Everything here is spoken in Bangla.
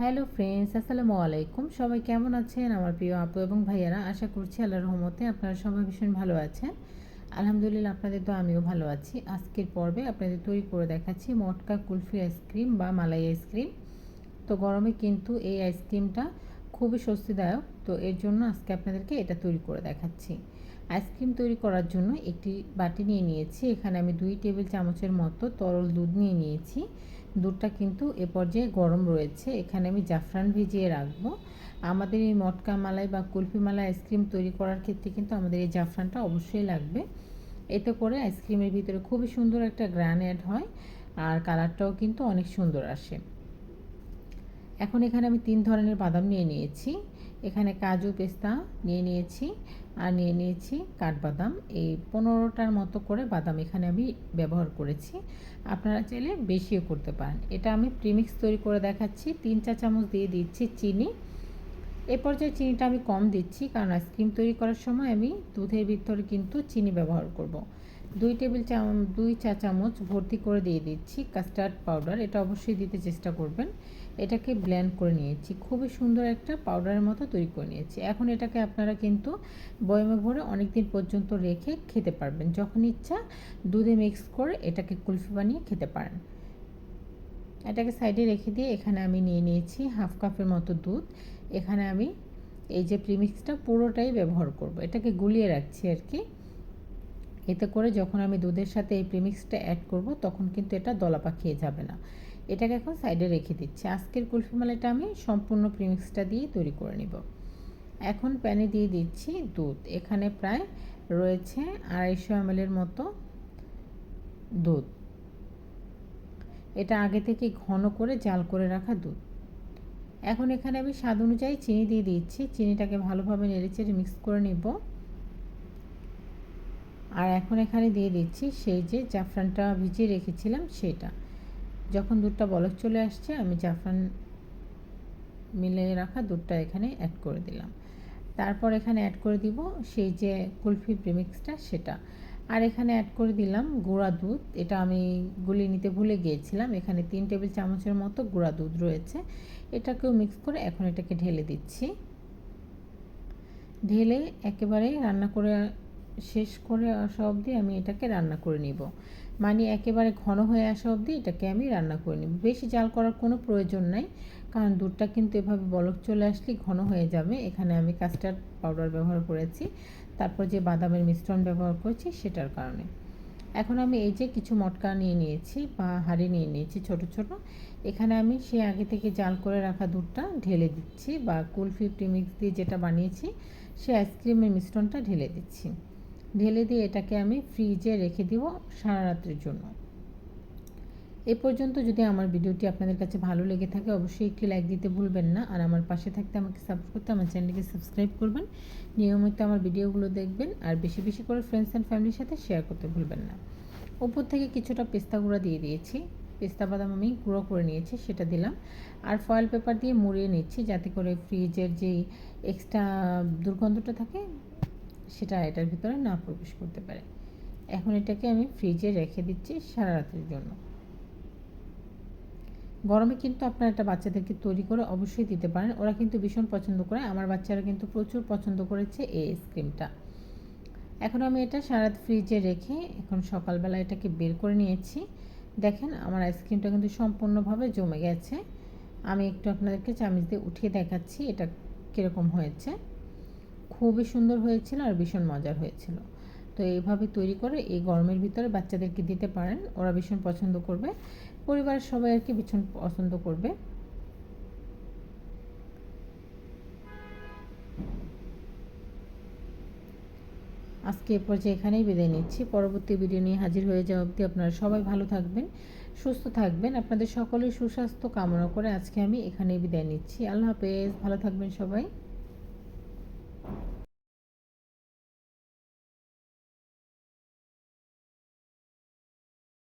হ্যালো ফ্রেন্ডস, আসসালামু আলাইকুম। সবাই কেমন আছেন? আমার প্রিয় আপু এবং ভাইয়ারা, আশা করছি আল্লাহর রহমতে আপনারা সবাই ভীষণ ভালো আছেন। আলহামদুলিল্লাহ, আপনাদের তো আমিও ভালো আছি। আজকের পর্বে আপনাদের তৈরি করে দেখাচ্ছি মটকা কুলফি আইসক্রিম বা মালাই আইসক্রিম। তো গরমে কিন্তু এই আইসক্রিমটা খুবই স্বস্তিদায়ক। তো এর জন্য আজকে আপনাদেরকে এটা তৈরি করে দেখাচ্ছি। আইসক্রিম তৈরি করার জন্য একটি বাটি নিয়ে নিয়েছি। এখানে আমি দুই টেবিল চামচের মতো তরল দুধ নিয়ে নিয়েছি। দুধটা কিন্তু এ পর্যায়ে গরম রয়েছে। এখানে আমি জাফরান ভিজিয়ে রাখব। আমাদের এই মটকা মালাই বা কুলফি মালাই আইসক্রিম তৈরি করার ক্ষেত্রে কিন্তু আমাদের এই জাফরানটা অবশ্যই লাগবে। এতে করে আইসক্রিমের ভিতরে খুবই সুন্দর একটা গ্রান অ্যাড হয় আর কালারটাও কিন্তু অনেক সুন্দর আসে। এখন এখানে আমি তিন ধরনের বাদাম নিয়ে নিয়েছি। এখানে কাজু পেস্তা নিয়ে নিয়েছি আর নিয়ে নিয়েছি কাঠবাদাম। এই পনেরোটার মতো করে বাদাম এখানে আমি ব্যবহার করেছি। আপনারা চাইলে বেশিও করতে পারেন। এটা আমি প্রিমিক্স তৈরি করে দেখাচ্ছি। তিন চা চামচ দিয়ে দিচ্ছি চিনি। এ পর্যায়ে চিনিটা আমি কম দিচ্ছি কারণ আইসক্রিম তৈরি করার সময় আমি দুধের ভিতরে কিন্তু চিনি ব্যবহার করব। দুই টেবিল চাম দুই চা চামচ ভর্তি করে দিয়ে দিচ্ছি কাস্টার্ড পাউডার। এটা অবশ্যই দিতে চেষ্টা করবেন। এটাকে ব্ল্যান্ড করে নিয়েছি। খুবই সুন্দর একটা পাউডারের মতো তৈরি করে নিয়েছি। এখন এটাকে আপনারা কিন্তু বয়মে ভরে অনেক দিন পর্যন্ত রেখে খেতে পারবেন। যখন ইচ্ছা, দুধে মিক্স করে এটাকে কুলফি বানিয়ে খেতে পারেন। এটাকে সাইডে রেখে দিয়ে এখানে আমি নিয়ে নিয়েছি হাফ কাপের মতো দুধ। এখানে আমি এই যে প্রিমিক্সটা পুরোটাই ব্যবহার করব। এটাকে গুলিয়ে রাখছি আর কি। এতে করে যখন আমি দুধের সাথে এই প্রিমিক্সটা অ্যাড করব, তখন কিন্তু এটা দলা পাকিয়ে যাবে না। এটাকে এখন সাইডে রেখে দিচ্ছি। আজকের কুলফি মালাইটা আমি সম্পূর্ণ প্রিমিক্সটা দিয়ে তৈরি করে নিব। এখন প্যানে দিয়ে দিচ্ছি দুধ। এখানে প্রায় রয়েছে আড়াইশো এমএলের মতো দুধ। এটা আগে থেকে ঘন করে জাল করে রাখা দুধ। এখন এখানে আমি স্বাদ অনুযায়ী চিনি দিয়ে দিচ্ছি। চিনিটাকে ভালোভাবে নেড়েচেড়ে মিক্স করে নিব। আর এখন এখানে দিয়ে দিচ্ছি সেই যে জাফরানটা ভিজিয়ে রেখেছিলাম সেটা। যখন দুধটা বলক চলে আসছে, আমি জাফরান মিলে রাখা দুধটা এখানে অ্যাড করে দিলাম। তারপর এখানে অ্যাড করে দিব সেই যে কুলফি প্রিমিক্সটা সেটা। আর এখানে অ্যাড করে দিলাম গুঁড়া দুধ। এটা আমি গুলি নিতে ভুলে গিয়েছিলাম। এখানে তিন টেবিল চামচের মতো গুঁড়া দুধ রয়েছে। এটাকেও মিক্স করে এখন এটাকে ঢেলে দিচ্ছি। ঢেলে একেবারে রান্না করে শেষ করে আসা অবধি আমি এটাকে রান্না করে নিব। মানে একেবারে ঘন হয়ে আসা অবধি এটাকে আমি রান্না করে নিব। বেশি জাল করার কোনো প্রয়োজন নাই, কারণ দুধটা কিন্তু এভাবে বলক চলে আসলে ঘন হয়ে যাবে। এখানে আমি কাস্টার্ড পাউডার ব্যবহার করেছি। তারপর যে বাদামের মিশ্রণ ব্যবহার করেছি সেটার কারণে। এখন আমি এই যে কিছু মটকা নিয়ে নিয়েছি বা হাঁড়ি নিয়ে নিয়েছি ছোট ছোট, এখানে আমি সে আগে থেকে জাল করে রাখা দুধটা ঢেলে দিচ্ছি বা কুলফি, প্রিমিক্স দিয়ে যেটা বানিয়েছি, সে আইসক্রিমের মিশ্রণটা ঢেলে দিচ্ছি। ঢেলে দিয়ে এটাকে আমি ফ্রিজে রেখে দিব সারা রাত্রের জন্য। এ পর্যন্ত যদি আমার ভিডিওটি আপনাদের কাছে ভালো লেগে থাকে, অবশ্যই একটি লাইক দিতে ভুলবেন না। আর আমার পাশে থাকতে আমাকে সাপোর্ট করতে আমার চ্যানেলকে সাবস্ক্রাইব করবেন। নিয়মিত আমার ভিডিওগুলো দেখবেন আর বেশি বেশি করে ফ্রেন্ডস অ্যান্ড ফ্যামিলির সাথে শেয়ার করতে ভুলবেন না। উপর থেকে কিছুটা পেস্তা গুঁড়া দিয়ে দিয়েছি। পেস্তা বাদাম আমি গুঁড়ো করে নিয়েছি, সেটা দিলাম। আর ফয়েল পেপার দিয়ে মুড়িয়ে নিচ্ছি যাতে করে ফ্রিজের যেই এক্সট্রা দুর্গন্ধটা থাকে সেটা এটার ভিতরে না প্রবেশ করতে পারে। এখন এটাকে আমি ফ্রিজে রেখে দিচ্ছি সারা রাতের জন্য। গরমে কিন্তু আপনারা এটা বাচ্চাদেরকে তৈরি করে অবশ্যই দিতে পারেন। ওরা কিন্তু ভীষণ পছন্দ করে। আমার বাচ্চারা কিন্তু প্রচুর পছন্দ করেছে এই আইসক্রিমটা এখন আমি এটা সারা ফ্রিজে রেখে এখন সকালবেলা এটাকে বের করে নিয়েছি। দেখেন আমার আইসক্রিমটা কিন্তু সম্পূর্ণভাবে জমে গেছে। আমি একটু আপনাদেরকে চামিচ দিয়ে উঠিয়ে দেখাচ্ছি এটা কীরকম হয়েছে। খুবই সুন্দর হয়েছিল আর ভীষণ মজার হয়েছিল। তো এইভাবে তৈরি করে এই গরমের ভিতরে বাচ্চাদেরকে দিতে পারেন। ওরা ভীষণ পছন্দ করবে। পরিবারের সবাই আর কি ভীষণ পছন্দ করবে। আজকে এ পর্যায়ে এখানেই বিদায় নিচ্ছি। পরবর্তী ভিডিও নিয়ে হাজির হয়ে যাওয়া অবধি আপনারা সবাই ভালো থাকবেন, সুস্থ থাকবেন। আপনাদের সকলের সুস্বাস্থ্য কামনা করে আজকে আমি এখানেই বিদায় নিচ্ছি। আল্লাহ হাফেজ। ভালো থাকবেন সবাই।